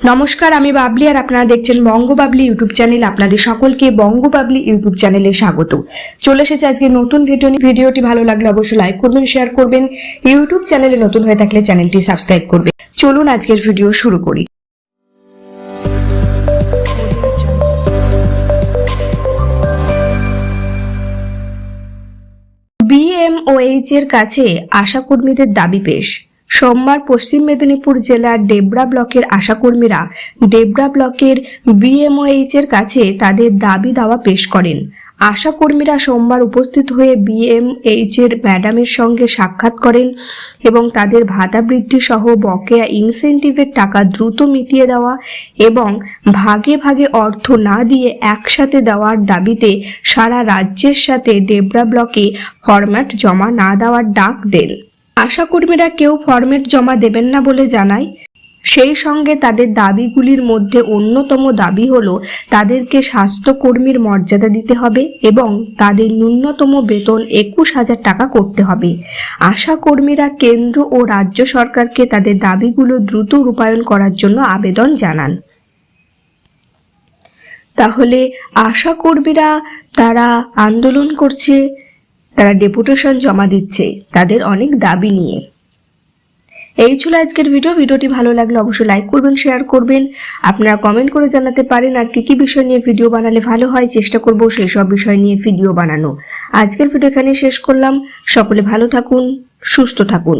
নমস্কার, আমি বাবলি আর আপনারা দেখছেন বঙ্গ বাবলি ইউটিউব চ্যানেল। আপনাদের সকলকে বঙ্গ বাবলি ইউটিউব চ্যানেলে স্বাগত। চলে এসেছে আজকে নতুন ভিডিও ভিডিওটি ভালো লাগলে অবশ্যই লাইক করবেন শেয়ার করবেন। ইউটিউব চ্যানেলে নতুন হয়ে থাকলে চ্যানেলটি সাবস্ক্রাইব করবেন। চলুন আজকের ভিডিও শুরু করি। বিএমওএইচ এর কাছে আশাকর্মীদের দাবি পেশ। সোমবার পশ্চিম মেদিনীপুর জেলার ডেবরা ব্লকের আশাকর্মীরা ডেবরা ব্লকের বিএমওএইচ এর কাছে তাদের দাবি দাওয়া পেশ করেন। আশাকর্মীরা সোমবার উপস্থিত হয়ে বিএমএইচ এর ম্যাডামের সঙ্গে সাক্ষাৎ করেন এবং তাদের ভাতা বৃদ্ধি সহ বকেয়া ইনসেন্টিভের টাকা দ্রুত মিটিয়ে দেওয়া এবং ভাগে ভাগে অর্থ না দিয়ে একসাথে দেওয়ার দাবিতে সারা রাজ্যের সাথে ডেবরা ব্লকে ফরম্যাট জমা না দেওয়ার ডাক দেন। আশাকর্মীরা কেউ ফরম্যাট জমা দেবেন না বলে জানায়। সেই সঙ্গে তাদের দাবিগুলির মধ্যে অন্যতম দাবি হলো, তাদেরকে স্বাস্থ্যকর্মীর মর্যাদা দিতে হবে এবং তাদের ন্যূনতম বেতন একুশ হাজার টাকা করতে হবে। আশাকর্মীরা কেন্দ্র ও রাজ্য সরকারকে তাদের দাবিগুলো দ্রুত রূপায়ণ করার জন্য আবেদন জানান। তাহলে আশাকর্মীরা তারা আন্দোলন করছে তারা ডেপুটেশন জমা দিচ্ছে, তাদের অনেক দাবি নিয়ে। এই ছিল আজকের ভিডিও। ভিডিওটি ভালো লাগলে অবশ্যই লাইক করবেন, শেয়ার করবেন। আপনারা কমেন্ট করে জানাতে পারেন আর কি কি বিষয় নিয়ে ভিডিও বানালে ভালো হয়। চেষ্টা করব সেই সব বিষয় নিয়ে ভিডিও বানানো। আজকের ভিডিও এখানে শেষ করলাম। সকলে ভালো থাকুন, সুস্থ থাকুন।